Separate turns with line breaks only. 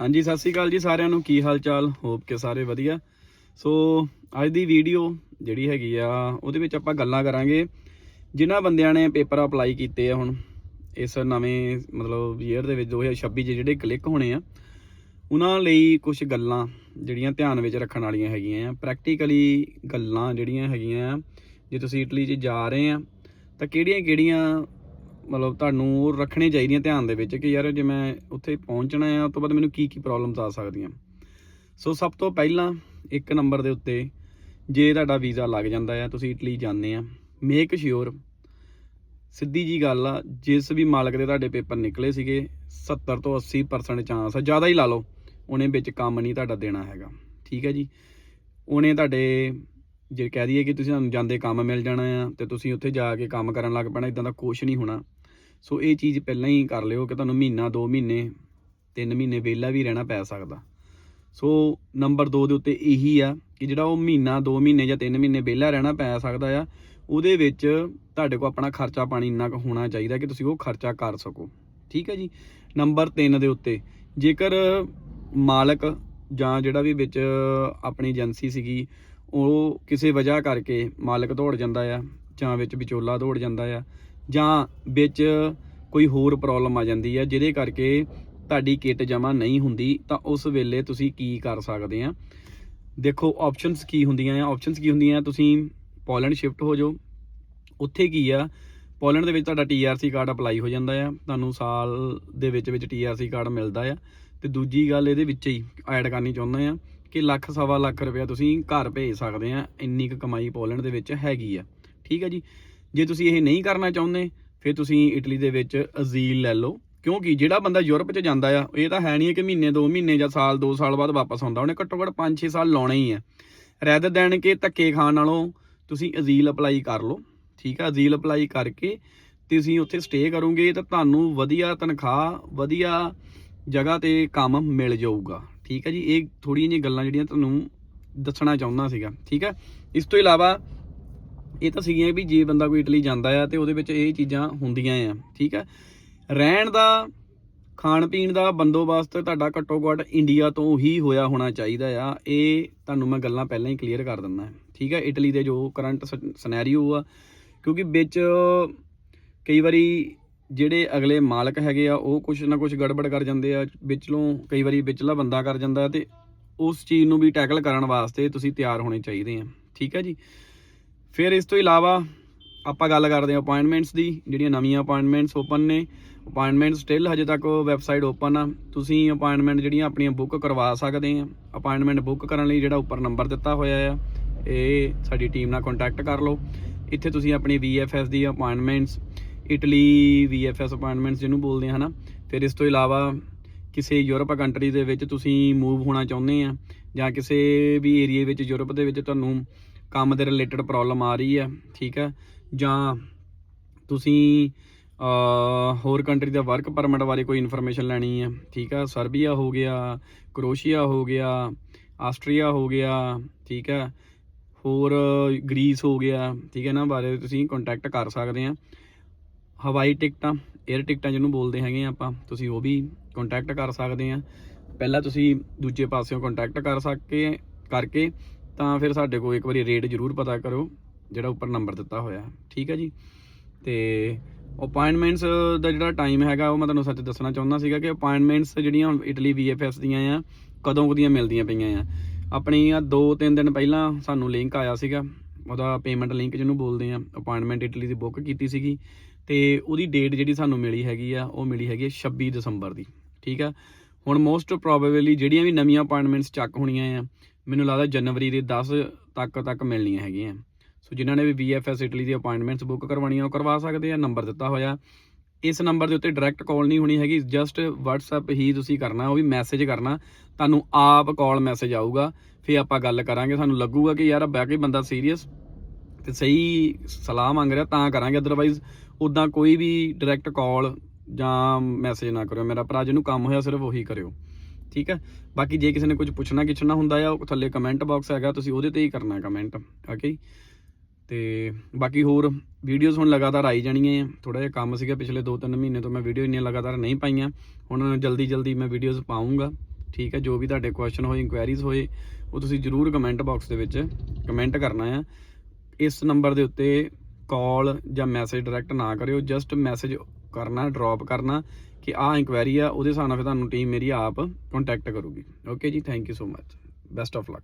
ਹਾਂਜੀ, ਸਤਿ ਸ੍ਰੀ ਅਕਾਲ ਜੀ ਸਾਰਿਆਂ ਨੂੰ। ਕੀ ਹਾਲ ਚਾਲ ਹੋਪ ਕਿ ਸਾਰੇ ਵਧੀਆ। ਸੋ ਅੱਜ ਦੀ ਵੀਡੀਓ ਜਿਹੜੀ ਹੈਗੀ ਆ, ਉਹਦੇ ਵਿੱਚ ਆਪਾਂ ਗੱਲਾਂ ਕਰਾਂਗੇ। ਜਿਨ੍ਹਾਂ ਬੰਦਿਆਂ ਨੇ ਪੇਪਰ ਅਪਲਾਈ ਕੀਤੇ ਆ ਹੁਣ, ਇਸ ਨਵੇਂ ਮਤਲਬ ਈਅਰ ਦੇ ਵਿੱਚ 2026 'ਚ ਜਿਹੜੇ ਕਲਿੱਕ ਹੋਣੇ ਆ, ਉਹਨਾਂ ਲਈ ਕੁਝ ਗੱਲਾਂ ਜਿਹੜੀਆਂ ਧਿਆਨ ਵਿੱਚ ਰੱਖਣ ਵਾਲੀਆਂ ਹੈਗੀਆਂ ਆ। ਪ੍ਰੈਕਟੀਕਲੀ ਗੱਲਾਂ ਜਿਹੜੀਆਂ ਹੈਗੀਆਂ ਆ, ਜੇ ਤੁਸੀਂ ਇਟਲੀ 'ਚ ਜਾ ਰਹੇ ਆ, ਤਾਂ ਕਿਹੜੀਆਂ ਕਿਹੜੀਆਂ ਮਤਲਬ ਤੁਹਾਨੂੰ ਉਹ ਰੱਖਣੇ ਚਾਹੀਦੀਆਂ ਧਿਆਨ ਦੇ ਵਿੱਚ ਕਿ ਯਾਰ ਜੇ ਮੈਂ ਉੱਥੇ ਪਹੁੰਚਣਾ ਆ, ਉਸ ਤੋਂ ਬਾਅਦ ਮੈਨੂੰ ਕੀ ਕੀ ਪ੍ਰੋਬਲਮਸ ਆ ਸਕਦੀਆਂ। ਸੋ ਸਭ ਤੋਂ ਪਹਿਲਾਂ ਇੱਕ ਨੰਬਰ ਦੇ ਉੱਤੇ ਜੇ ਤੁਹਾਡਾ ਵੀਜ਼ਾ ਲੱਗ ਜਾਂਦਾ ਆ, ਤੁਸੀਂ ਇਟਲੀ ਜਾਂਦੇ ਆ ਮੇਕ ਸ਼ਿਓਰ ਸਿੱਧੀ ਜੀ ਗੱਲ ਆ, ਜਿਸ ਵੀ ਮਾਲਕ ਦੇ ਤੁਹਾਡੇ ਪੇਪਰ ਨਿਕਲੇ ਸੀਗੇ 70 ਤੋਂ 80% ਚਾਂਸ ਆ, ਜ਼ਿਆਦਾ ਹੀ ਲਾ ਲਓ, ਉਹਨੇ ਵਿੱਚ ਕੰਮ ਨਹੀਂ ਤੁਹਾਡਾ ਦੇਣਾ ਹੈਗਾ। ਠੀਕ ਹੈ ਜੀ? ਉਹਨੇ ਤੁਹਾਡੇ ਜੇ ਕਹਿ ਦਈਏ ਕਿ ਤੁਸੀਂ ਤੁਹਾਨੂੰ ਜਾਂਦੇ ਕੰਮ ਮਿਲ ਜਾਣਾ ਆ ਤੇ ਤੁਸੀਂ ਉੱਥੇ ਜਾ ਕੇ ਕੰਮ ਕਰਨ ਲੱਗ ਪੈਣਾ ਇਦਾਂ ਦਾ ਕੁਝ ਨਹੀਂ ਹੋਣਾ। ਸੋ ਇਹ ਚੀਜ਼ ਪਹਿਲਾਂ ਹੀ ਕਰ ਲਿਓ ਕਿ ਤੁਹਾਨੂੰ ਮਹੀਨਾ 2 ਮਹੀਨੇ 3 ਮਹੀਨੇ ਵਿਹਲਾ ਵੀ ਰਹਿਣਾ ਪੈ ਸਕਦਾ। ਸੋ ਨੰਬਰ 2 ਦੇ ਉੱਤੇ ਇਹੀ ਆ ਕਿ ਜਿਹੜਾ ਉਹ ਮਹੀਨਾ 2 ਮਹੀਨੇ ਜਾਂ 3 ਮਹੀਨੇ ਵਿਹਲਾ ਰਹਿਣਾ ਪੈ ਸਕਦਾ ਆ, ਉਹਦੇ ਵਿੱਚ ਤੁਹਾਡੇ ਕੋਲ ਆਪਣਾ ਖਰਚਾ ਪਾਣੀ ਇੰਨਾ ਕੁ ਹੋਣਾ ਚਾਹੀਦਾ ਕਿ ਤੁਸੀਂ ਉਹ ਖਰਚਾ ਕਰ ਸਕੋ। ਠੀਕ ਹੈ ਜੀ? ਨੰਬਰ 3 ਦੇ ਉੱਤੇ, ਜੇਕਰ ਮਾਲਕ ਜਾਂ ਜਿਹੜਾ ਵੀ ਵਿੱਚ ਆਪਣੀ ਏਜੰਸੀ ਸੀਗੀ ਉਹ ਕਿਸੇ ਵਜ੍ਹਾ ਕਰਕੇ ਮਾਲਕ ਦੌੜ ਜਾਂਦਾ ਆ ਜਾਂ ਵਿੱਚ ਵਿਚੋਲਾ ਦੌੜ ਜਾਂਦਾ ਆ ਜਾਂ ਵਿੱਚ ਕੋਈ ਹੋਰ ਪ੍ਰੋਬਲਮ ਆ ਜਾਂਦੀ ਆ, ਜਿਹਦੇ ਕਰਕੇ ਤੁਹਾਡੀ ਕਿੱਟ ਜਮਾ ਨਹੀਂ ਹੁੰਦੀ, ਤਾਂ ਉਸ ਵੇਲੇ ਤੁਸੀਂ ਕੀ ਕਰ ਸਕਦੇ ਆ? ਦੇਖੋ ਆਪਸ਼ਨਸ ਕੀ ਹੁੰਦੀਆਂ ਆ? ਆਪਸ਼ਨਸ ਕੀ ਹੁੰਦੀਆਂ ਤੁਸੀਂ ਪੋਲੈਂਡ ਸ਼ਿਫਟ ਹੋ ਜਾਓ। ਉੱਥੇ ਕੀ ਆ? ਪੋਲੈਂਡ ਦੇ ਵਿੱਚ ਤੁਹਾਡਾ TRC ਕਾਰਡ ਅਪਲਾਈ ਹੋ ਜਾਂਦਾ ਆ। ਤੁਹਾਨੂੰ ਸਾਲ ਦੇ ਵਿੱਚ ਵਿੱਚ TRC ਕਾਰਡ ਮਿਲਦਾ ਆ। ਤੇ ਦੂਜੀ ਗੱਲ ਇਹਦੇ ਵਿੱਚ ਹੀ ਐਡ ਕਰਨੀ ਚਾਹੁੰਦਾ ਆ। ਕਿ ਲੱਖ ਸਵਾ ਲੱਖ ਰੁਪਇਆ ਤੁਸੀਂ ਘਰ ਭੇਜ ਸਕਦੇ ਆ, ਇੰਨੀ ਕੁ ਕਮਾਈ ਪੋਲੈਂਡ ਦੇ ਵਿੱਚ ਹੈਗੀ ਆ। ਠੀਕ ਹੈ ਜੀ? ਜੇ ਤੁਸੀਂ ਇਹ ਨਹੀਂ ਕਰਨਾ ਚਾਹੁੰਦੇ, ਫਿਰ ਤੁਸੀਂ ਇਟਲੀ ਦੇ ਵਿੱਚ ਅਜ਼ੀਲ ਲੈ ਲਓ। ਕਿਉਂਕਿ ਜਿਹੜਾ ਬੰਦਾ ਯੂਰਪ 'ਚ ਜਾਂਦਾ ਆ, ਇਹ ਤਾਂ ਹੈ ਨਹੀਂ ਕਿ ਮਹੀਨੇ 2 ਮਹੀਨੇ ਜਾਂ ਸਾਲ 2 ਸਾਲ ਬਾਅਦ ਵਾਪਸ ਆਉਂਦਾ। ਉਹਨੇ ਘੱਟੋ ਘੱਟ 5-6 ਸਾਲ ਲਾਉਣੇ ਹੀ ਆ। ਰੈਦਰ ਦੇਣ ਕਿ ਧੱਕੇ ਖਾਣ ਨਾਲੋਂ ਤੁਸੀਂ ਅਜ਼ੀਲ ਅਪਲਾਈ ਕਰ ਲਓ। ਠੀਕ ਆ? ਅਜ਼ੀਲ ਅਪਲਾਈ ਕਰਕੇ ਤੁਸੀਂ ਉੱਥੇ ਸਟੇ ਕਰੋਗੇ ਤਾਂ ਤੁਹਾਨੂੰ ਵਧੀਆ ਤਨਖਾਹ, ਵਧੀਆ ਜਗ੍ਹਾ ਤੇ ਕੰਮ ਮਿਲ ਜਾਊਗਾ। ਠੀਕ ਹੈ ਜੀ? ਇਹ ਥੋੜੀਆਂ ਜਿਹੀਆਂ ਗੱਲਾਂ ਜਿਹੜੀਆਂ ਤੁਹਾਨੂੰ ਦੱਸਣਾ ਚਾਹੁੰਦਾ ਸੀਗਾ, ਠੀਕ ਹੈ? ਇਸ ਤੋਂ ਇਲਾਵਾ ਇਹ ਤਾਂ ਸੀਗੀਆਂ ਵੀ ਜੇ ਬੰਦਾ ਕੋਈ ਇਟਲੀ ਜਾਂਦਾ ਆ ਤੇ ਉਹਦੇ ਵਿੱਚ ਇਹ ਚੀਜ਼ਾਂ ਹੁੰਦੀਆਂ ਆ, ਠੀਕ ਹੈ? ਰਹਿਣ ਦਾ ਖਾਣ ਪੀਣ ਦਾ ਬੰਦੋਬਸਤ ਤੁਹਾਡਾ ਘੱਟੋ ਘੱਟ ਇੰਡੀਆ ਤੋਂ ਹੀ ਹੋਇਆ ਹੋਣਾ ਚਾਹੀਦਾ ਆ। ਇਹ ਤੁਹਾਨੂੰ ਮੈਂ ਗੱਲਾਂ ਪਹਿਲਾਂ ਹੀ ਕਲੀਅਰ ਕਰ ਦਿੰਦਾ ਠੀਕ ਹੈ? ਇਟਲੀ ਦੇ ਜੋ ਕਰੰਟ ਸਿਨੈਰੀਓ ਆ, ਕਿਉਂਕਿ ਵਿੱਚ ਕਈ ਵਾਰੀ ਜਿਹੜੇ ਅਗਲੇ ਮਾਲਕ ਹੈਗੇ ਆ, ਉਹ ਕੁਝ ਨਾ ਕੁਝ ਗੜਬੜ ਕਰ ਜਾਂਦੇ ਆ, ਵਿਚਲੋਂ ਕਈ ਵਾਰੀ ਵਿਚਲਾ ਬੰਦਾ ਕਰ ਜਾਂਦਾ ਤੇ ਉਸ ਚੀਜ਼ ਨੂੰ ਵੀ ਟੈਕਲ ਕਰਨ ਵਾਸਤੇ ਤੁਸੀਂ ਤਿਆਰ ਹੋਣੇ ਚਾਹੀਦੇ ਆ। ਠੀਕ ਹੈ ਜੀ? ਫਿਰ ਇਸ ਤੋਂ ਇਲਾਵਾ ਆਪਾਂ ਗੱਲ ਕਰਦੇ ਹਾਂ ਅਪਾਇੰਟਮੈਂਟਸ ਦੀ, ਜਿਹੜੀਆਂ ਨਵੀਆਂ ਅਪਾਇੰਟਮੈਂਟਸ ਓਪਨ ਨੇ। ਅਪਾਇੰਟਮੈਂਟ ਸਟਿਲ ਹਜੇ ਤੱਕ ਵੈਬਸਾਈਟ ਓਪਨ ਆ। ਤੁਸੀਂ ਅਪਾਇੰਟਮੈਂਟ ਜਿਹੜੀਆਂ ਆਪਣੀਆਂ ਬੁੱਕ ਕਰਵਾ ਸਕਦੇ ਆ। ਅਪਾਇੰਟਮੈਂਟ ਬੁੱਕ ਕਰਨ ਲਈ ਜਿਹੜਾ ਉੱਪਰ ਨੰਬਰ ਦਿੱਤਾ ਹੋਇਆ ਆ, ਇਹ ਸਾਡੀ ਟੀਮ ਨਾਲ ਕੰਟੈਕਟ ਕਰ ਲਓ। ਇੱਥੇ ਤੁਸੀਂ ਆਪਣੀ VFS ਦੀ ਅਪਾਇੰਟਮੈਂਟਸ ਇਟਲੀ VFS ਅਪਾਇੰਟਮੈਂਟਸ ਜਿਹਨੂੰ ਬੋਲਦੇ ਆ, ਹਨਾ? ਫਿਰ ਇਸ ਤੋਂ ਇਲਾਵਾ ਕਿਸੇ ਯੂਰਪ ਕੰਟਰੀ ਦੇ ਵਿੱਚ ਤੁਸੀਂ ਮੂਵ ਹੋਣਾ ਚਾਹੁੰਦੇ ਆ, ਜਾਂ ਕਿਸੇ ਵੀ ਏਰੀਆ ਵਿੱਚ ਯੂਰਪ ਦੇ ਵਿੱਚ ਤੁਹਾਨੂੰ ਕੰਮ ਦੇ ਰਿਲੇਟਡ ਪ੍ਰੋਬਲਮ ਆ ਰਹੀ ਆ, ਠੀਕ ਆ? ਜਾਂ ਤੁਸੀਂ ਹੋਰ ਕੰਟਰੀ ਦਾ ਵਰਕ ਪਰਮਿਟ ਬਾਰੇ ਕੋਈ ਇਨਫੋਰਮੇਸ਼ਨ ਲੈਣੀ ਆ, ਠੀਕ ਆ? ਸਰਬੀਆ ਹੋ ਗਿਆ, ਕਰੋਸ਼ੀਆ ਹੋ ਗਿਆ, ਆਸਟਰੀਆ ਹੋ ਗਿਆ, ਠੀਕ ਆ? ਹੋਰ, ਗ੍ਰੀਸ ਹੋ ਗਿਆ, ਠੀਕ ਹੈ ਨਾ? ਬਾਰੇ ਤੁਸੀਂ ਕੰਟੈਕਟ ਕਰ ਸਕਦੇ ਆ। ਹਵਾਈ ਟਿਕਟਾਂ 에ਅਰ ਟਿਕਟਾਂ ਜਿਹਨੂੰ ਬੋਲਦੇ ਹੈਗੇ ਆ ਆਪਾਂ, ਤੁਸੀਂ ਉਹ ਵੀ ਕੰਟੈਕਟ ਕਰ ਸਕਦੇ ਆ। ਪਹਿਲਾਂ ਤੁਸੀਂ ਦੂਜੇ ਪਾਸਿਓਂ ਕੰਟੈਕਟ ਕਰ ਸਕੇ, ਕਰਕੇ ਤਾਂ ਫਿਰ ਸਾਡੇ ਕੋਲ ਇੱਕ ਵਾਰੀ ਰੇਟ ਜ਼ਰੂਰ ਪਤਾ ਕਰੋ, ਜਿਹੜਾ ਉੱਪਰ ਨੰਬਰ ਦਿੱਤਾ ਹੋਇਆ। ਠੀਕ ਹੈ ਜੀ? ਤੇ ਅਪਾਇੰਟਮੈਂਟਸ ਦਾ ਜਿਹੜਾ ਟਾਈਮ ਹੈਗਾ, ਉਹ ਮੈਂ ਤੁਹਾਨੂੰ ਸੱਚ ਦੱਸਣਾ ਚਾਹੁੰਦਾ ਸੀਗਾ ਕਿ ਅਪਾਇੰਟਮੈਂਟਸ ਜਿਹੜੀਆਂ ਹੁਣ ਇਟਲੀ VFS ਦੀਆਂ ਆ, ਕਦੋਂ ਕਦੀਆਂ ਮਿਲਦੀਆਂ ਪਈਆਂ ਆ। ਆਪਣੀ ਆ 2-3 ਦਿਨ ਪਹਿਲਾਂ ਸਾਨੂੰ ਲਿੰਕ ਆਇਆ ਸੀਗਾ। ਉਹਦਾ ਪੇਮੈਂਟ ਲਿੰਕ ਜਿਹਨੂੰ ਬੋਲਦੇ ਆ ਅਪਾਇੰਟਮੈਂਟ ਇਟਲੀ ਦੀ ਬੁੱਕ ਕੀਤੀ ਸੀਗੀ ਤੇ ਉਹਦੀ ਡੇਟ ਜਿਹੜੀ ਸਾਨੂੰ ਮਿਲੀ ਹੈਗੀ ਆ, ਉਹ ਮਿਲੀ ਹੈਗੀ ਆ 26 ਦਸੰਬਰ ਦੀ, ਠੀਕ ਆ? ਹੁਣ ਮੋਸਟ ਪ੍ਰੋਬੇਬਲੀ ਜਿਹੜੀਆਂ ਵੀ ਨਵੀਆਂ ਅਪਾਇੰਟਮੈਂਟਸ ਚੱਕ ਹੋਣੀਆਂ ਆ, ਮੈਨੂੰ ਲੱਗਦਾ ਜਨਵਰੀ ਦੇ 10 ਤੱਕ ਤੱਕ ਮਿਲਣੀਆਂ ਹੈਗੀਆਂ ਸੋ ਜਿਨ੍ਹਾਂ ਨੇ ਵੀ VFS ਇਟਲੀ ਦੀ ਅਪਾਇੰਟਮੈਂਟਸ ਬੁੱਕ ਕਰਵਾਉਣੀਆਂ, ਉਹ ਕਰਵਾ ਸਕਦੇ ਆ ਨੰਬਰ ਦਿੱਤਾ ਹੋਇਆ। ਇਸ ਨੰਬਰ ਦੇ ਉੱਤੇ ਡਾਇਰੈਕਟ ਕਾਲ ਨਹੀਂ ਹੋਣੀ ਹੈਗੀ ਜਸਟ WhatsApp ਹੀ ਤੁਸੀਂ ਕਰਨਾ, ਉਹ ਵੀ ਮੈਸੇਜ ਕਰਨਾ, ਤੁਹਾਨੂੰ ਆਪ ਕਾਲ ਮੈਸੇਜ ਆਊਗਾ, ਫਿਰ ਆਪਾਂ ਗੱਲ ਕਰਾਂਗੇ, ਸਾਨੂੰ ਲੱਗੂਗਾ ਕਿ ਯਾਰ ਬੈ ਕੇ ਬੰਦਾ ਸੀਰੀਅਸ ਤੇ ਸਹੀ ਸਲਾਹ ਮੰਗ ਰਿਹਾ, ਤਾਂ ਕਰਾਂਗੇ। ਅਦਰਵਾਈਜ਼ ਉਦਾਂ ਕੋਈ ਵੀ ਡਾਇਰੈਕਟ ਕਾਲ ਜਾਂ ਮੈਸੇਜ ਨਾ ਕਰਿਓ। ਮੇਰਾ ਭਰਾ ਜਿਹਨੂੰ ਕੰਮ ਹੋਇਆ ਸਿਰਫ ਉਹੀ ਕਰਿਓ। ਠੀਕ ਹੈ? ਬਾਕੀ ਜੇ ਕਿਸੇ ਨੇ ਕੁਝ ਪੁੱਛਣਾ ਕਿਛਣਾ ਹੁੰਦਾ ਆ, ਉਹ ਥੱਲੇ ਕਮੈਂਟ ਬਾਕਸ ਹੈਗਾ, ਤੁਸੀਂ ਉਹਦੇ ਤੇ ਹੀ ਕਰਨਾ ਕਮੈਂਟ ਓਕੇ ਤੇ ਬਾਕੀ ਹੋਰ ਵੀਡੀਓਜ਼ ਹੁਣ ਲਗਾਤਾਰ ਆਈ ਜਾਣੀਆਂ ਆ। ਥੋੜਾ ਜਿਹਾ ਕੰਮ ਸੀਗਾ ਪਿਛਲੇ 2-3 ਮਹੀਨੇ ਤੋਂ, ਮੈਂ ਵੀਡੀਓ ਇੰਨੀਆਂ ਲਗਾਤਾਰ ਨਹੀਂ ਪਾਈਆਂ। ਹੁਣ ਜਲਦੀ ਜਲਦੀ ਮੈਂ ਵੀਡੀਓਜ਼ ਪਾਉਂਗਾ ਠੀਕ ਹੈ? ਜੋ ਵੀ ਤੁਹਾਡੇ ਕੁਐਸਚਨ ਹੋਏ ਇਨਕੁਆਇਰੀਜ਼ ਹੋਏ, ਉਹ ਤੁਸੀਂ ਜਰੂਰ ਕਮੈਂਟ ਬਾਕਸ ਦੇ ਵਿੱਚ ਕਮੈਂਟ ਕਰਨਾ ਆ। ਇਸ ਨੰਬਰ ਦੇ ਉੱਤੇ ਕਾਲ ਜਾਂ ਮੈਸੇਜ ਡਾਇਰੈਕਟ ਨਾ ਕਰਿਓ ਜਸਟ ਮੈਸੇਜ ਕਰਨਾ ਡ੍ਰੌਪ ਕਰਨਾ ਕਿ ਆਹ ਇਨਕੁਆਇਰੀ ਆ, ਉਹਦੇ ਹਿਸਾਬ ਨਾਲ ਫਿਰ ਤੁਹਾਨੂੰ ਟੀਮ ਮੇਰੀ ਆਪ ਕੰਟੈਕਟ ਕਰੂਗੀ। ਓਕੇ ਜੀ thank you so much best of luck